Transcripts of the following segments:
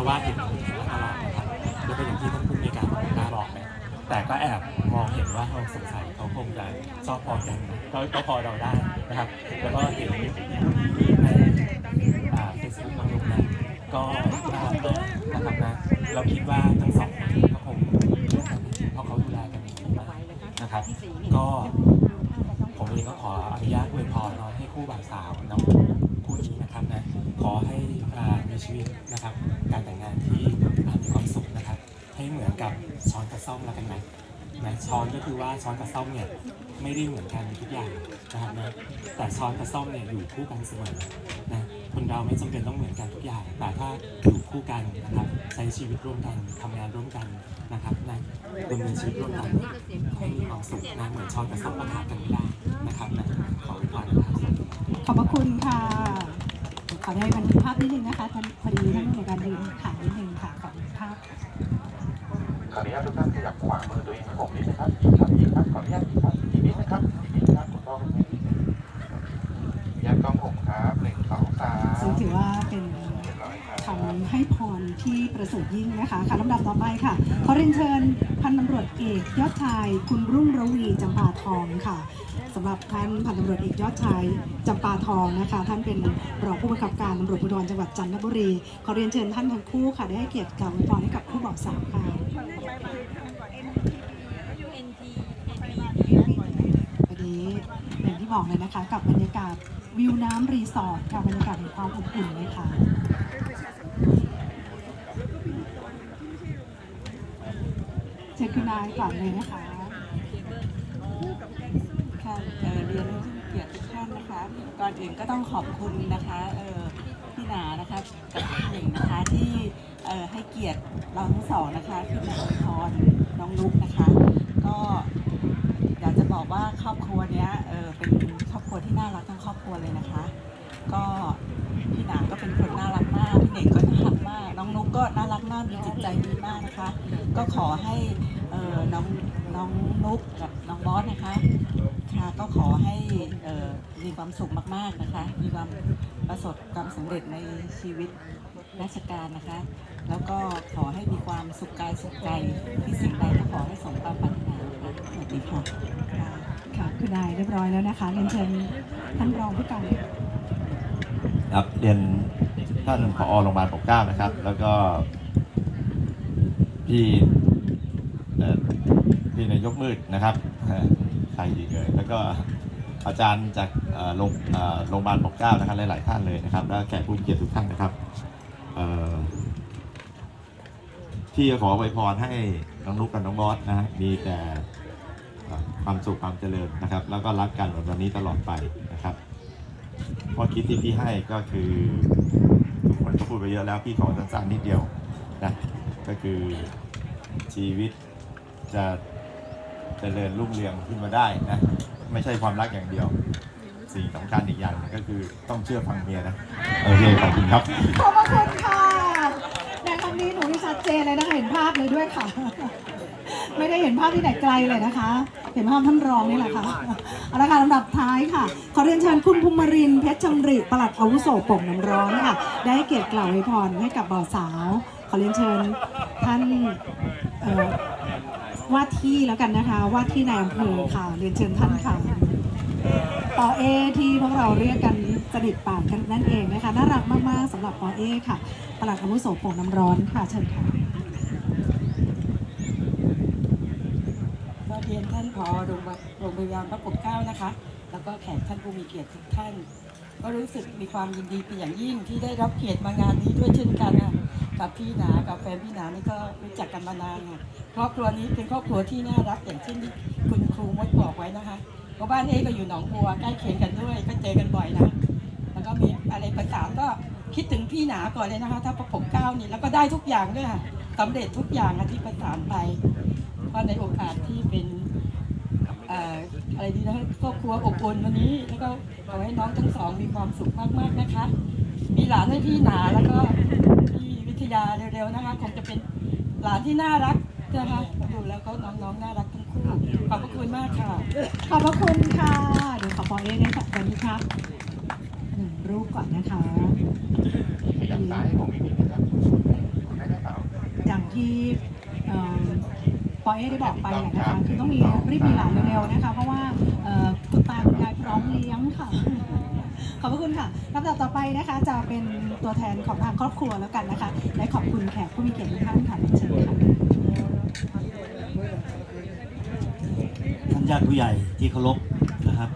ราะว่าเห็นตลอดนะครับแล้วก็อย่างที่ท่านผู้มีการกล้าบอกเนี่ยแต่ก็แอบมองเห็นว่าเขาสงสัยเขาคงจะชอบพอกันก็ก็พอเราได้นะครับ แล้วก็เห็นในเฟซบุ๊กน้องลุกนะก็น่ารักมากนะครับนะเราคิดว่าทั้งสองคนก็คงเรื่องกันเพราะเขาดูแลกันดีมากนะครับ ก็ผมเองก็ขออนุญาตอวยพรเนาะให้คู่บ่าวสาวเนาะคู่นี้นะครับนะขอให้ ชีวิตนะครับ การแต่งงานที่มีความสุขนะครับ ให้เหมือนกับช้อนกับซ่อมแล้วกันไหมนะช้อนก็คือว่าช้อนกับซ่อมเนี่ยไม่ได้เหมือนกันทุกอย่างนะครับนะแต่ช้อนกับซ่อมเนี่ยอยู่คู่กันเสมอนะคนเราไม่จำเป็นต้องเหมือนกันทุกอย่าง แต่ถ้าอยู่คู่กันนะครับใช้ชีวิตร่วมกันทำงานร่วมกันนะครับนะดำเนินชีวิตร่วมกันให้มีความสุขนะเหมือนช้อนกับซ่อมประขาดกันไม่ได้นะครับนะขออวยพรนะครับขอบพระคุณค่ะ ขอได้บันทึกภาพนิดนึงนะคะท่านพอดีท่านผู้ในการยืนถ่ายนิดนึงค่ะขอภาพขออนุญาตทุกท่านขยับขวามือตัวเองผมนิดนะครับอีกครับอีกครับขออนุญาตอีกครับอีกนิดนะครับอีกนิดนะครับคุณพ่อคุณแม่ยัดกล้องผมครับหนึ่งสองสามซึ่งถือว่าเป็นครับคำให้พรที่ประเสริฐยิ่งนะคะค่ะลำดับต่อไปค่ะขอเรียนเชิญ พันตำรวจเอกยอดชาย คุณรุ่งระวีจำปาทองค่ะสำหรับท่านพันตำรวจเอกยอดชายจำปาทองนะคะ ท่านเป็นรองผู้บังคับการตำรวจภูธรจังหวัดจันทบุรีขอเรียนเชิญท่านทั้งคู่ค่ะได้ให้เกียรติกล่าวอวยพรให้กับผู้บอกสาวค่ะวันนี้อย่างที่บอกเลยนะคะ กับบรรยากาศวิวน้ำรีสอร์ทค่ะบรรยากาศแห่งความอบอุ่นเลยค่ะ ชิญคุณนายก่อนเลยนะคะค่ะเอ่อเรียนเกียรติทุกท่านนะคะ ก่อนอื่นก็ต้องขอบคุณนะคะเอ่อพี่หนานะคะกับพี่หนึ่งนะคะที่เอ่อให้เกียรติเราทั้งสองนะคะที่มาอวยพรน้องลุกนะคะ ก็อยากจะบอกว่าครอบครัวเนี้ยเออเป็นครอบครัวที่น่ารักทั้งครอบครัวเลยนะคะ ก็พี่หนาก็เป็นคนน่ารักมากพี่เน่งก็น่ารักมาก น้องนุกก็น่ารักมากมีจิตใจดีมากนะคะ ก็ขอให้ เอ่อน้องน้องนุ๊กกับน้องบอสนะคะค่ะก็ขอให้เอ่อมีความสุขมากๆนะคะ มีความประสบความสำเร็จในชีวิตราชการนะคะ แล้วก็ขอให้มีความสุขกายสุขใจที่สิ่งใดก็ขอให้สมความปรารถนาค่ะสวัสดีค่ะค่ะค่ะคุณนายเรียบร้อยแล้วนะคะเรียนเชิญท่านรองผู้การครับเรียนท่านผอโรงพยาบาลปกเกล้านะครับ แล้วก็พี่เอ่อ พี่นายกมืดนะครับเอ่อใครอีกเลยแล้วก็อาจารย์จากโรงโรงพยาบาลปกเก้านะครับหลายๆท่านเลยนะครับ แล้วแขกผู้มีเกียรติทุกท่านนะครับที่จะขอไวพรให้น้องนุกกับน้องบอสนะฮะมีแต่ความสุขความเจริญนะครับ แล้วก็รักกันแบบวันนี้ตลอดไปนะครับข้อคิดที่พี่ให้ก็คือทุกคนก็พูดไปเยอะแล้วพี่ขอสั้นๆนิดเดียวนะก็คือชีวิต จะเจริญรุ่งเรืองขึ้นมาได้นะ ไม่ใช่ความรักอย่างเดียว สิ่งสำคัญอีกอย่างหนึงก็คือต้องเชื่อฟังเมียนะโอเคขอบคุณครับ ขอบพระคุณค่ะในครั้งนี้หนูนี่ชัดเจนเลยนะคะเห็นภาพเลยด้วยค่ะ ไม่ได้เห็นภาพที่ไหนไกลเลยนะคะ เห็นภาพท่านรองนี่แหละค่ะเอาละค่ะลำดับท้ายค่ะ ขอเรียนเชิญคุณภูมิรินทร์เพชรจำริปลัดอาวุโสโป่งน้ำร้อนค่ะ ได้ให้เกียรติกล่าวอวยพรให้กับบ่าวสาว ขอเรียนเชิญท่านเอ่อ ว่าที่แล้วกันนะคะ ว่าที่นายอำเภอค่ะเรียนเชิญท่านค่ะปอเอที่พวกเราเรียกกันสนิทปากกันนั่นเองนะคะน่ารักมากๆสำหรับปอเอค่ะปลัดอาวุโสโป่งน้ำร้อนค่ะเชิญค่ะก็เรียนท่านผอโรงพยาบาลพยาบาลพระปกเก้านะคะ แล้วก็แขกท่านผู้มีเกียรติทุกท่าน ก็รู้สึกมีความยินดีเป็นอย่างยิ่งที่ได้รับเกียรติมางานนี้ด้วยเช่นกันค่ะ กับพี่หนากับแฟนพี่หนานี่ก็รู้จักกันมานานค่ะครอบครัวนี้เป็นครอบครัวที่น่ารักอย่างเช่นที่คุณครูมดบอกไว้นะคะเพราะบ้านเอก็อยู่หนองบัวใกล้เคียงกันด้วย ก็เจอกันบ่อยนะแล้วก็มีอะไรประสานก็คิดถึงพี่หนาก่อนเลยนะคะ ถ้าประกบก้าวนี่แล้วก็ได้ทุกอย่างด้วยค่ะสำเร็จทุกอย่างอะที่ประสานไปก็ในโอกาสที่เป็นอะไรดีนะครอบครัวอบอุ่นวันนี้แล้วก็ขอให้น้องทั้งสองมีความสุขมากๆนะคะ มีหลานให้พี่หนาแล้วก็ ยาเร็วๆนะคะคงจะเป็นหลานที่น่ารักนะคะดูแล้วก็น้องๆน่ารักทั้งคู่ขอบพระคุณมากค่ะ ขอบพระคุณค่ะเดี๋ยวขอปอเอได้ค่ะวันนี้ครับหนึ่งรูปก่อนนะคะขยับซ้ายให้ผมอีกนิดนะครับที่เอ่อปอยเอได้บอกไปแหละนะคะคือต้องมีรีบมีหลานเร็วๆนะคะ เพราะว่าเอ่อคุณตาคุณยายพร้อมเลี้ยงค่ะ ขอบพระคุณค่ะลำดับต่อไปนะคะ จะเป็นตัวแทนของทางครอบครัวแล้วกันนะคะ และขอบคุณแขกผู้มีเกียรติทุกท่านค่ะเรียนเชิญค่ะท่านญาติผู้ใหญ่ที่เคารพนะครับ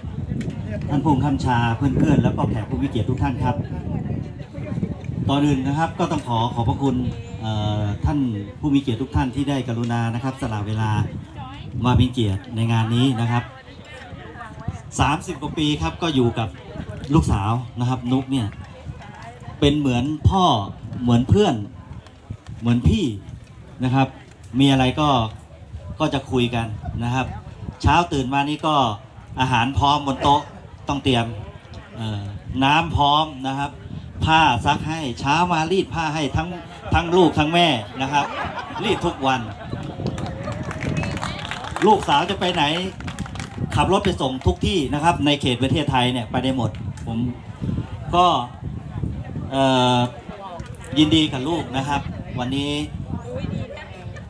ท่านผู้บังคับบัญชาเพื่อนๆแล้วก็แขกผู้มีเกียรติทุกท่านครับต่อนอื่นนะครับก็ต้องขอขอบพระคุณท่านผู้มีเกียรติทุกท่านที่ได้กรุณานะครับ สละเวลามาเป็นเกียรติในงานนี้นะครับ 30 กว่าปีครับก็อยู่กับ ลูกสาวนะครับ นุกเนี่ยเป็นเหมือนพ่อเหมือนเพื่อน เหมือนพี่นะครับ มีอะไรก็ก็จะคุยกันนะครับ เช้าตื่นมานี่ก็อาหารพร้อมบนโต๊ะต้องเตรียมน้ำพร้อมนะครับ ผ้าซักให้เช้ามารีดผ้าให้ทั้งทั้งลูกทั้งแม่นะครับ รีดทุกวัน ลูกสาวจะไปไหนขับรถไปส่งทุกที่นะครับ ในเขตประเทศไทยเนี่ยไปได้หมด ผมก็ยินดีกับลูกนะครับ วันนี้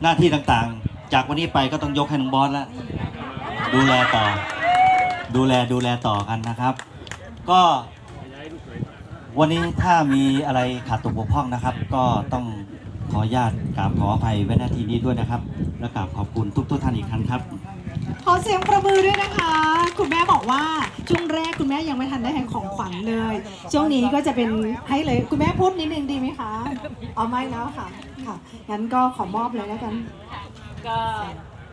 หน้าที่ต่างๆ จากวันนี้ไปก็ต้องยกให้น้องบอสแล้วดูแลต่อ ดูแลดูแลต่อกันนะครับ ก็วันนี้ถ้ามีอะไรขาดตกบกพร่องนะครับ ก็ต้องขออนุญาตกราบขออภัยไว้ณที่นี้ด้วยนะครับ และกราบขอบคุณทุกทุกท่านอีกครั้งครับ ขอเสียงประมือด้วยนะคะ คุณแม่บอกว่าช่วงแรกคุณแม่ยังไม่ทันได้ให้ของขวัญเลย ช่วงนี้ก็จะเป็นให้เลยคุณแม่พูดนิดนึงดีไหมคะเอาไม่แล้วค่ะค่ะงั้นก็ขอมอบเลยแล้วกัน ก็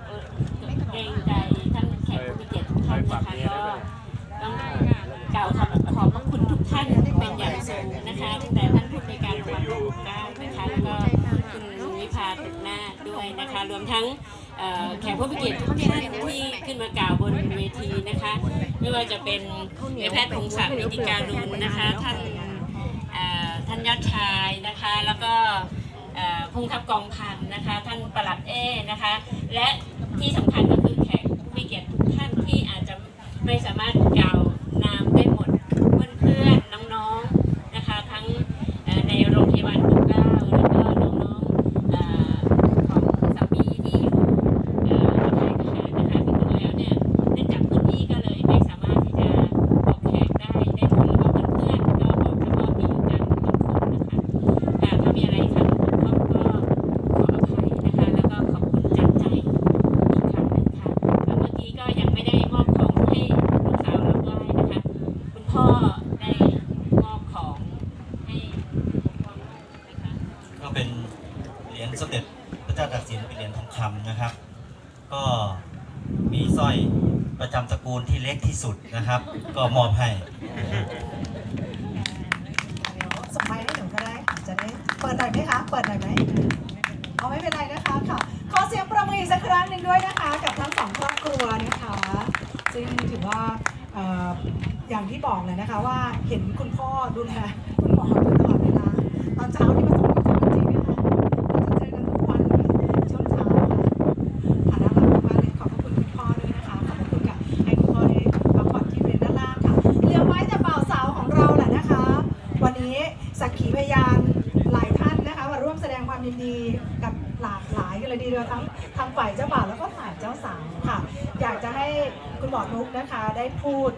เอ่เกรงใจท่านแขกผู้มีเกียรติทุกท่านนะคะก็ต้องกล่าวคำขอบพระคุณทุกท่านเป็นอย่างสูงนะคะตั้งแต่ท่านผู้ในการจังวัดพระปกเกล้นะคะแล้วก็คุณวิภาตึกหน้าด้วยนะคะ รวมทั้ง แขกผู้มีเกียรติทุกท่านที่ขึ้นมากล่าวบนเวทีนะคะ ไม่ว่าจะเป็นนายแพทย์พงศักดิ์นิติการุณนะคะท่านท่านยอดชายนะคะ แล้วก็ผู้บังคับกองพันนะคะ ท่านประหลัดเอนะคะ และที่สำคัญก็คือแขกผู้มีเกียรติทุกท่านที่อาจจะไม่สามารถกล่าวนามได้หมดเพื่อนๆน้องๆนะคะ ทั้งเอ่อในโรงพยาบาลปกเกล้าแล้วก็น้องๆเอ่อของสามีที่อยู่เอ่อค่ายทหารนะคะซึ่งดูแล้วเนี่ยเนื่องจากพื้นที่ก็เลยไม่สามารถที่จะบอกแขกได้ได้หมดแล้วก็เพื่อนๆก็บอกเฉพาะที่อยู่กันบางคนนะคะ อ่าถ้ามีอะไรค่ะก็ก็ขออภัยนะคะ แล้วก็ขอบคุณจากใจอีกครั้งหนึ่งค่ะแล้วเมื่อกี้ก็ยังไม่ได้มอบของให้ลูกสาวรับไหว้นะคะ คุณพ่อได้มอบของให้นะคะ ก็เป็นเหรียญสมเด็จพระเจ้าตากสินเป็นเหรียญทองคำนะครับ ก็มีสร้อย ประจำตระกูลที่เล็กที่สุดนะครับ ก็มอบให้ส่งไม้ให้หนูก็ได้ค่ะจะได้เปิดหน่อยไหมคะ เปิดหน่อยไหมเอาไม่เป็นไรนะคะค่ะ ขอเสียงประมืออีกสักครั้งหนึ่งด้วยนะคะ กับทั้งสองครอบครัวนะคะ ซึ่งถือว่าเอ่ออย่างที่บอกเลยนะคะว่าเห็นคุณพ่อดูแลคุณหมออยู่ตลอดเวลาตอนเช้าที่ เลยทีเดียวทั้งทางฝ่ายเจ้าบ่าวแล้วก็ฝ่ายเจ้าสาวค่ะ อยากจะให้คุณหมอนุกนะคะได้พูด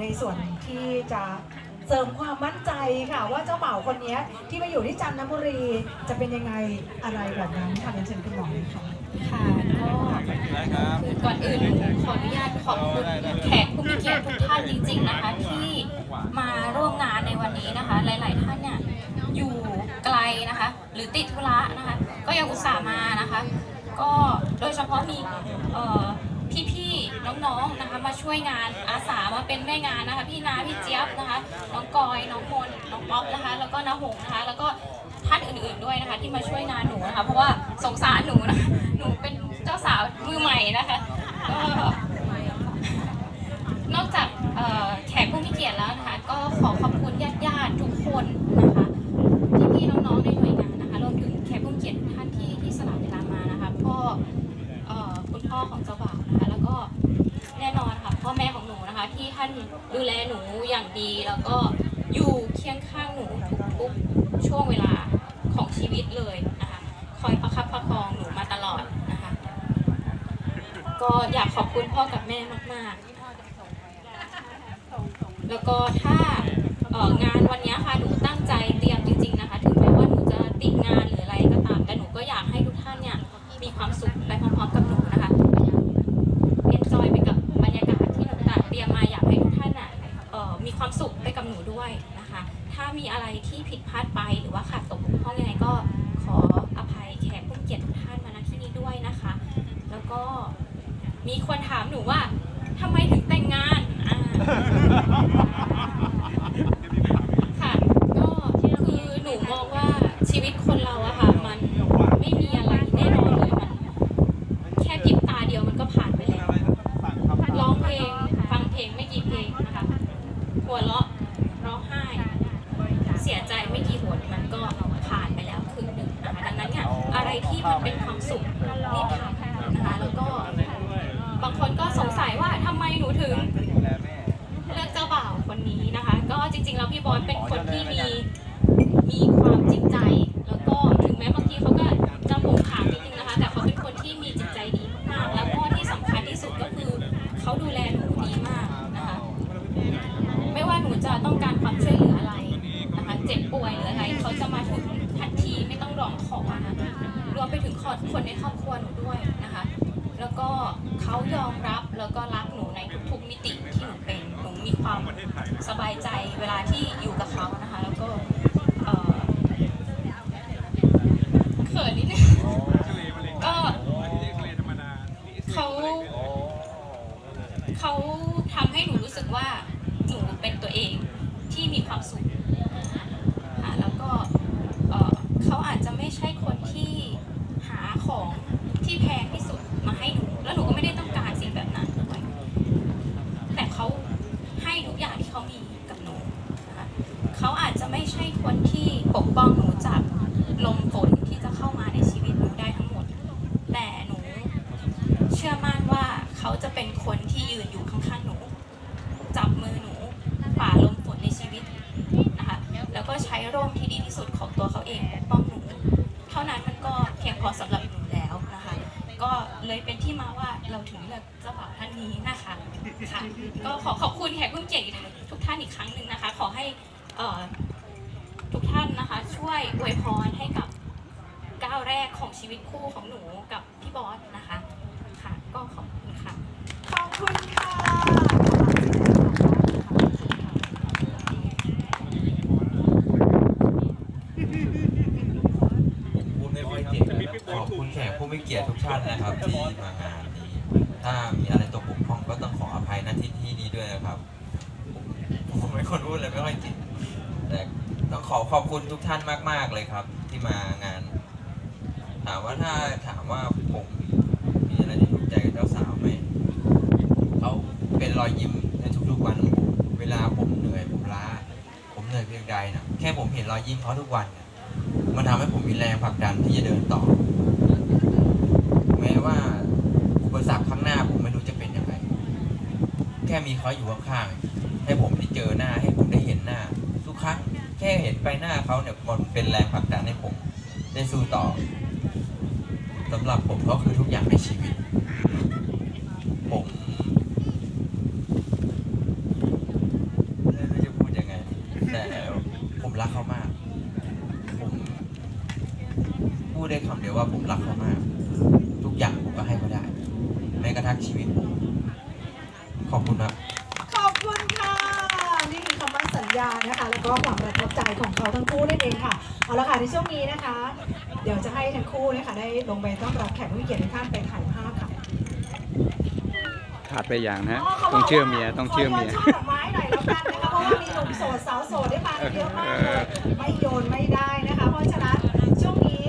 ในส่วนที่จะเสริมความมั่นใจค่ะ ว่าเจ้าบ่าวคนนี้ที่มาอยู่ที่จันทบุรีจะเป็นยังไงอะไรแบบนั้นค่ะเรียนเชิญคุณหมอเลยค่ะค่ะก็คือก่อนอื่นขออนุญาตขอบคุณแขกผู้มีเกียรติทุกท่านจริง ๆนะคะ ที่มาร่วมงานในวันนี้นะคะ หลาย ๆ ท่านเนี่ยอยู่ไกลนะคะ หรือติดธุระนะคะ ก็ยังอุตส่าห์มานะคะ ก็โดยเฉพาะมีพี่ๆน้องๆนะคะ มาช่วยงานอาสามาเป็นแม่งานนะคะ พี่นาพี่เจี๊ยบนะคะ น้องกอยน้องมนน้องป๊อปนะคะ แล้วก็น้าหงนะคะ แล้วก็ท่านอื่นๆด้วยนะคะ ที่มาช่วยงานหนูนะคะ เพราะว่าสงสารหนูนะหนูเป็นเจ้าสาวมือใหม่นะคะก็นอกจากแขกผู้มีเกียรติแล้วนะคะ ก็ขอขอบคุณญาติๆทุกคนนะคะพี่ๆน้องๆในหน่วยงาน กียรท่านที่ที่สละเวลามานะคะพ่อคุณพ่อของเจ้าบ่าวนะคะแล้วก็แน่นอนค่ะพ่อแม่ของหนูนะคะ ที่ท่านดูแลหนูอย่างดี แล้วก็อยู่เคียงข้างหนูทุกๆช่วงเวลาของชีวิตเลยนะคะคอยประคับประคองหนูมาตลอดนะคะ ก็อยากขอบคุณพ่อกับแม่มากๆ แล้วก็ถ้างานวันนี้ค่ะหนูตั้งใจ คนในครอบครัวหนูด้วยนะคะ แล้วก็เขายอมรับแล้วก็รักหนูในทุกๆมิติที่หนูเป็น หนูมีความสบายใจเวลาที่อยู่กับเขานะคะ แล้วก็เอ่อเขินนิดนึงก็เขาเขาทำให้หนูรู้สึกว่าหนูเป็นตัวเองที่มีความสุขค่ะแล้วก็เอ่อเขาอาจจะไม่ใช่คนที่หาของที่แพงที่สุดมาให้หนู แล้วหนูก็ไม่ได้ต้องการสิ่งแบบนั้นด้วยแต่เขาให้ทุกอย่างที่เขามีกับหนูนะคะเขาอาจจะ ไม่ใช่คนที่ปกป้องหนูจากลมฝนที่จะเข้ามาในชีวิตหนูได้ทั้งหมด แต่หนูเชื่อมั่นว่าเขาจะเป็นคนที่ยืนอยู่ข้างๆหนู จับมือหนูฝ่าลมฝนในชีวิตนะคะ แล้วก็ใช้ร่มที่ดีที่สุดของตัวเขาเองปกป้องหนู เท่านั้นมันก็เพียงพอสำหรับหนูแล้วนะคะ ก็เลยเป็นที่มาว่าเราถึงเลือกเจ้าบ่าวท่านนี้นะคะ ค่ะ ก็ขอขอบคุณแขกผู้มีเกียรติทุกท่านอีกครั้งหนึ่งนะคะ ขอให้เอ่อทุกท่านนะคะ ช่วยอวยพรให้กับก้าวแรกของชีวิตคู่ของหนูกับพี่บอสนะคะ ค่ะ ก็ขอบคุณค่ะ ขอบคุณค่ะ พูดไม่ค่อยเก่งขอบคุณแขกผู้ มีเกียรติทุกท่านนะครับ ที่มางานนี้ ถ้ามีอะไรตกบกพร่องก็ต้องขออภัยณที่ที่นี้ด้วยนะครับ ผมเป็นคนพูดเลยไม่ค่อยเก่งแต่ต้องขอขอบคุณทุกท่านมาก ๆ เลยครับ ที่มางาน ถามว่าถ้าถามว่าผมมีอะไรที่ถูกใจกับเจ้าสาวไหมเขาเป็นรอยยิ้มในทุกๆวันของผมเวลาผมเหนื่อยผมล้า ผมเหนื่อยเพียงใดนะแค่ผมเห็นรอยยิ้มเขาทุกวันมันทำให้ผมมีแรงผลักดันที่จะเดินต่อ แม้ว่าอุปสรรคข้างหน้าผมไม่รู้จะเป็นยังไง แค่ มีเขาอยู่ข้างๆให้ผมได้เจอหน้าให้ผมได้เห็นหน้า ทุกครั้งแค่เห็นไปหน้าเขาเนี่ยมันเป็นแรงผลักดันให้ผมได้สู้ต่อสำหรับผมเขาคือทุกอย่างในชีวิต ผมไม่รู้จะพูดยังไง แต่ผมรักเขามาก ผมพูดได้คำเดียวว่าผมรักเขามาก ทุกอย่างผมก็ให้เขาได้ แม้กระทั่งชีวิตผม ขอบคุณครับ ขอบคุณค่ะ นี่คือคำมั่นสัญญานะคะ แล้วก็ความประทับใจ ของเขาทั้งคู่นั่นเองค่ะ เอาละค่ะในช่วงนี้นะคะ เดี๋ยวจะให้ทั้งคู่นะคะได้ลงไปต้อนรับแขกผู้มีเกียรติทุกท่านไปถ่ายภาพค่ะขาดไปอย่างนะต้องเชื่อเมียต้องเชื่อเมียขอโยนช่อดอกไม้หน่อยแล้วกันนะคะเพราะว่ามีหนุ่มโสดสาวโสดได้มากันเยอะมากเลยไม่โยนไม่ได้นะคะ เพราะฉะนั้นช่วงนี้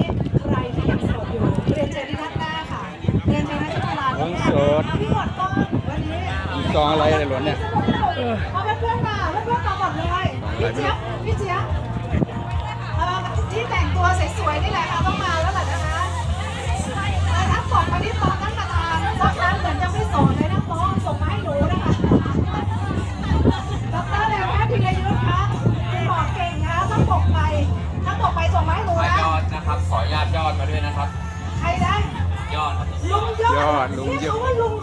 ใครที่ยังโสดอยู่เรียนเชิญที่ด้านหน้าค่ะเรียนเชิญที่เวลาผมโสดพี่หมดก้อนวันนี้กองอะไรเลยหลวนเนี่ยเอาเพื่อนๆมาเพื่อนๆมาหมดเลย พี่เจี๊ยบพี่เจี๊ยบเอ่อที่แต่งตัวสวยๆนี่แหละค่ะต้องมาแล้วแหละนะคะแล้วนักส่งมาที่โต๊ะนั่งประธานสักครั้งเหมือนจะไม่สอนเลยนะโต๊ะส่งมาให้หนูนะคะดรเลวแพทย์ธีรยุทธ์คะคุณหมอเก่งนะคะต้องปกไปถ้าปกไปส่งมาให้หนูขอนะยอดนะครับ ขอยอดยอดมาด้วยนะครับ ใครนะขยอดครับ ลุงยอดยอดลุงนี่ยอดเขาว่าลุง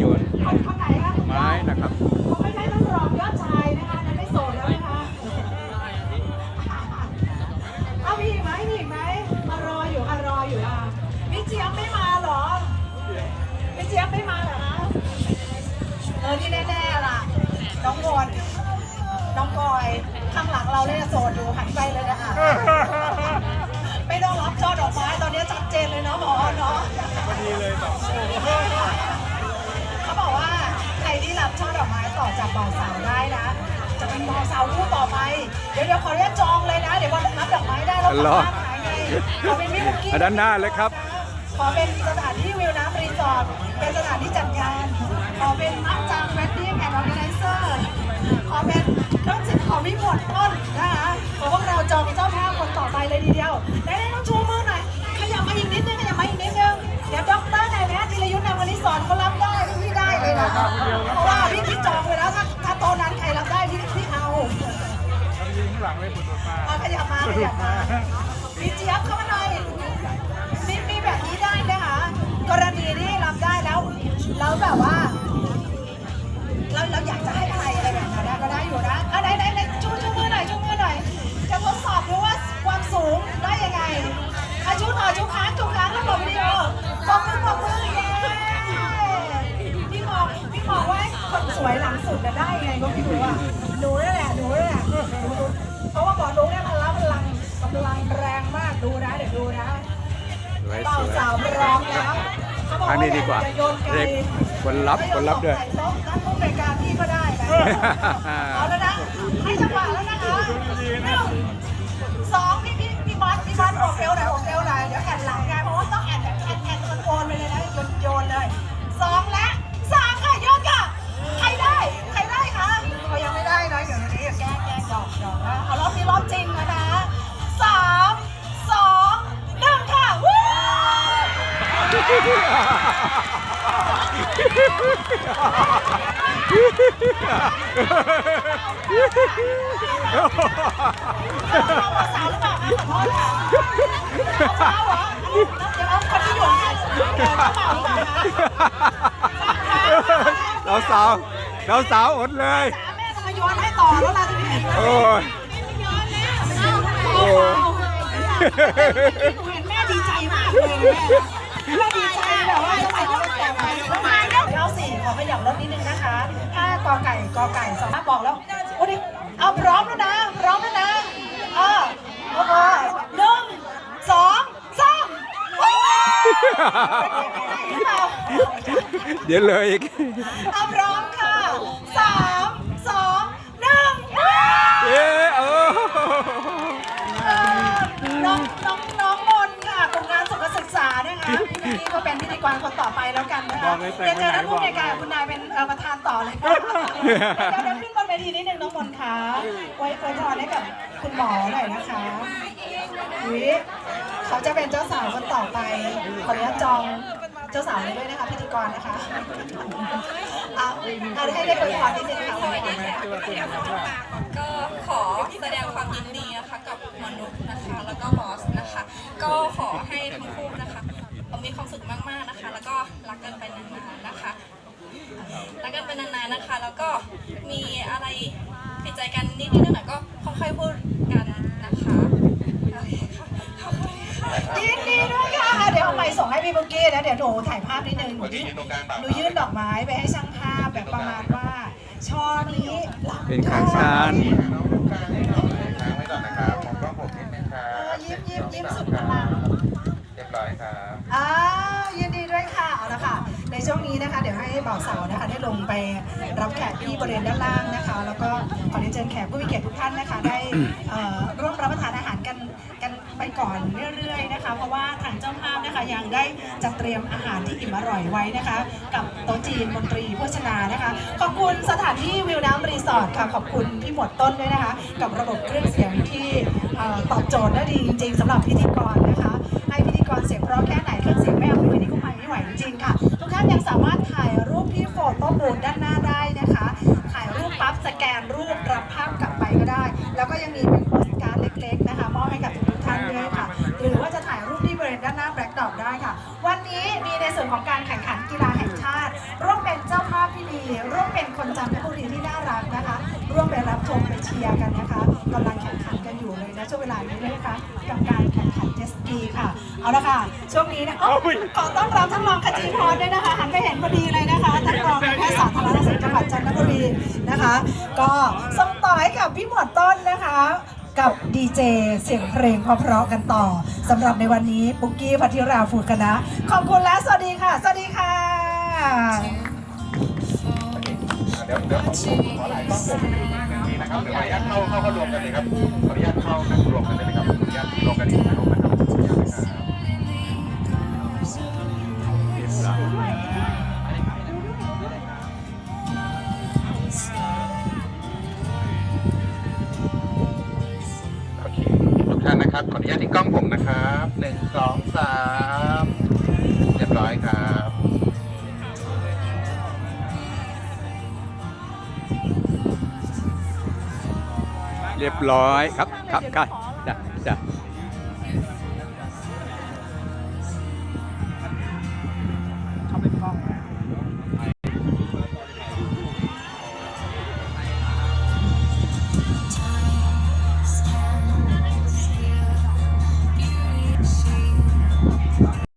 โยนคนคนไหนคะไม้นะครับเขาไม่ใช่ต้องรองยอดชายนะคะนั่นไม่โสดแล้วนะคะเอามีอีกไหมมีอีกไหมมารออยู่ค่ะรออยู่อะพี่เจี๊ยบไม่มาเหรอพี่เจี๊ยบไม่มาเหรอคะเออที่แน่ๆล่ะน้องวอนน้องกอยข้างหลังเราเนี่ยโสดอยู่หันไปเลยนะคะไม่ต้องรับช่อดอกไม้ตอนนี้ชัดเจนเลยเนาะหมอเนาะพอดีเลยแบบ บ่าวสาวได้นะ จะเป็นบ่าวสาวคู่ต่อไป เดี๋ยวเดี๋ยวขอเรียกจองเลยนะ เดี๋ยววันรับดอกไม้ได้แล้วกลับเหรอบ้านหายไงขอเป็นพี่บุกกี้อะด้านหน้าเลยครับขอเป็นสถานที่วิวน้ำรีสอร์ทเป็นสถานที่จัดงานขอเป็นมักจางเวดดิ้งแอนด์ออร์แกไนเซอร์ขอเป็นเครื่องสิทธิ์ของพี่หมวดต้นนะคะขอพวกเราจองเจ้าภาพคนต่อไปเลยทีเดียวได้ได้ต้องชูมือหน่อยขยับมาอีกนิดนึงขยับมาอีกนิดนึงเดี๋ยวด็อกเตอร์นายแพทย์ธีรยุทธ์นามวลิศรเขารับได้พี่ได้เลยนะเพราะว่าพี่คิดจอง พี่เจี๊ยบเข้ามาหน่อยมีมีแบบนี้ได้นะคะ กรณีที่รับได้แล้ว แล้วแบบว่า เราเราอยากจะให้ใครอะไรแบบนั้นนะก็ได้อยู่นะอะไหนไหนไหนชูชูมือหน่อยชูมือหน่อย จะทดสอบดูว่าความสูงได้ยังไงอะชูหน่อยชูค้างชูค้างแล้วบอกวิดีโอบอกมือบอกมือเย้พี่มองพี่มองว่าคนสวยหลังสุดจะได้ยังไงก็ไม่รู้อะหนูนั่นแหละหนูนั่นแหละเพราะว่าหมอก ลังแรงมากดูนะเดี๋ยวดูนะสวยเบาสวยสาวร้อมแล้วเขบอทางนี้ดีกว่าอย่โยนไเด็กคนรับคนรับด้วย ไม่ต้องส่งใส่ต๊ะนั่นผู้บริการพี่ก็ได้นะเอาแล้วนะให้จังหวะแล้วนะคะหนึ่งสองพี่พี่พี่บอสพี่บอสโอเฟลหน่อยโอเฟลหน่อยเดี๋ยวแอนหลังไงเพราะว่าต้องแอนแบบแอนแอนโอนไปเลยนะโยนโยนเลยสองและสามค่ะโยนค่ะใครได้ใครได้คะเขายังไม่ได้นะเดี๋ยวนี้แก้แก้ดอกดอกนะเอารอบนี้รอบจริงแล้วนะ สามสองหนึ่งค่ะวู้เอาสาวหรือเปล่าขอโทษค่ะเอาสาวเหรอเดี๋ยวเอาคนที่อยู่ให้เดี๋ยวเจ้าบ่าวหรือเปล่าคะ เราสาวเราสาวอดเลย แม่จะมาโยนให้ต่อแล้วล่ะทีนี้ โอ้ย โอ้โห หนูเห็นแม่ดีใจมากเลยแม่ดีใจแบบว่าทำไมต้องแต่งไปทำไมเนี่ยเราสี่ขอขยับรถนิดนึงนะคะถ้ากอไก่กอไก่สองบอกแล้วโอ้ดิเอาพร้อมแล้วนะพร้อมแล้วนะเออโอเคหนึ่งสองสามว้าวเดี๋ยวเลยอีก เอาพร้อมค่ะสามสอง ก็เป็นพิธีกรคนต่อไปแล้วกันนะคะเดี๋ยวเจอท่านผู้ในวยการคุณนายเป็นเอ่อประธานต่อเลยเดี๋ยวเดี๋ยวขึ้นบนเวทีนิดนึงน้องมนค่ะไว้ไว้พรให้กับคุณหมอหน่อยนะคะวิเขาจะเป็นเจ้าสาวคนต่อไปขออนุญาตจองเจ้าสาวเลยด้วยนะคะพิธีกรนะคะอะเอาให้ได้เป็นพรนิดนึงค่ะไว้พรค่ะก็ขอแสดงความยินดีนะคะกับมนุษย์นะคะ แล้วก็บอสนะคะ ก็ขอให้ทั้งคู่นะคะ มีความสุขมากๆนะคะ แล้วก็รักกันไปนานๆนะคะ รักกันไปนานๆนะคะ แล้วก็มีอะไรผิดใจกันนิดๆหน่อยๆก็ค่อยๆพูดกันนะคะโอเคค่ะขอบคุณค่ะ ยินดีด้วยค่ะ เดี๋ยวเอาไปส่งให้พี่บุกกี้นะเดี๋ยวหนูถ่ายภาพนิดนึงหนูยื่นหนูยื่นดอกไม้ไปให้ช่างภาพแบบประมาณว่าช่อนี้หลับเป็นของฉัน บ่าวสาวนะคะได้ลงไปรับแขกที่บริเวณด้านล่างนะคะ แล้วก็ขอเรียนเชิญแขกผู้มีเกียรติทุกท่านนะคะ ได้ร่วมรับประทานอาหารกันกันไปก่อนเรื่อยๆนะคะ เพราะว่าทางเจ้าภาพนะคะยังได้จัดเตรียมอาหารที่อิ่มอร่อยไว้นะคะ กับโต๊ะจีนมนตรีโภชนานะคะ ขอบคุณสถานที่วิวน้ำรีสอร์ทค่ะขอบคุณพี่หมวดต้นด้วยนะคะ กับระบบเครื่องเสียงที่ตอบโจทย์ได้ดีจริงๆสำหรับพิธีกรนะคะให้พิธีกรเสียงเพราะแค่ไหนเครื่องเสียงไม่อำนวยนี่ก็ไปไม่ไหวจริงๆค่ะ ทุกท่านยังสามารถถ่าย รูปที่โฟโต้บูธด้านหน้าได้นะคะ ถ่ายรูปปั๊บสแกนรูปรับภาพกลับไปก็ได้ แล้วก็ยังมีเป็นโปสการ์ดเล็กๆนะคะมอบให้กับทุกท่านด้วยค่ะ หรือว่าจะถ่ายรูปที่บริเวณด้านหน้าแบล็กดอปได้ค่ะ วันนี้มีในส่วนของการแข่งขันกีฬาแห่งชาติ ร่วมเป็นเจ้าภาพที่ดี ร่วมเป็นคนจันทบุรีที่น่ารักนะคะ ร่วมไปรับชมไปเชียร์กันนะคะกำลังแข่งขัน กันอยู่เลยนะช่วงเวลานี้เลยนะคะกับการแข่งขันเจสกีค่ะ เอาละค่ะ ช่วงนี้นะเอ้าขอต้อนรับท่านรองขจีพรด้วยนะคะหันไปเห็นพอดีเลยนะคะท่านรองในแพทย์สาธารณสุขจังหวัดจันทบุรีนะคะ ก็ส่งต่อให้กับพี่หมวดต้นนะคะกับดีเจเสียงเพลงเพราะๆกันต่อสำหรับในวันนี้ปุกกี้พัทิราฟูคณะขอบคุณและสวัสดีค่ะ สวัสดีค่ะเดี๋ยวเดี๋ยวขอขอหลายกล้องผมนี่นะ ครับเดี๋ยวขออนุญาตเข้าเข้าเข้ารวมกันเลยครับขออนุญาตเข้านั่งรวมกันเลยนะครับขออนุญาตรวมกันอีกนครับขออนุญาตนะครับโอเคทุกท่านนะครับขออนุญาตที่กล้องผมนะครับหนึ่งสองสาม เรียบร้อยครับครับครับจ้ะจ้ะ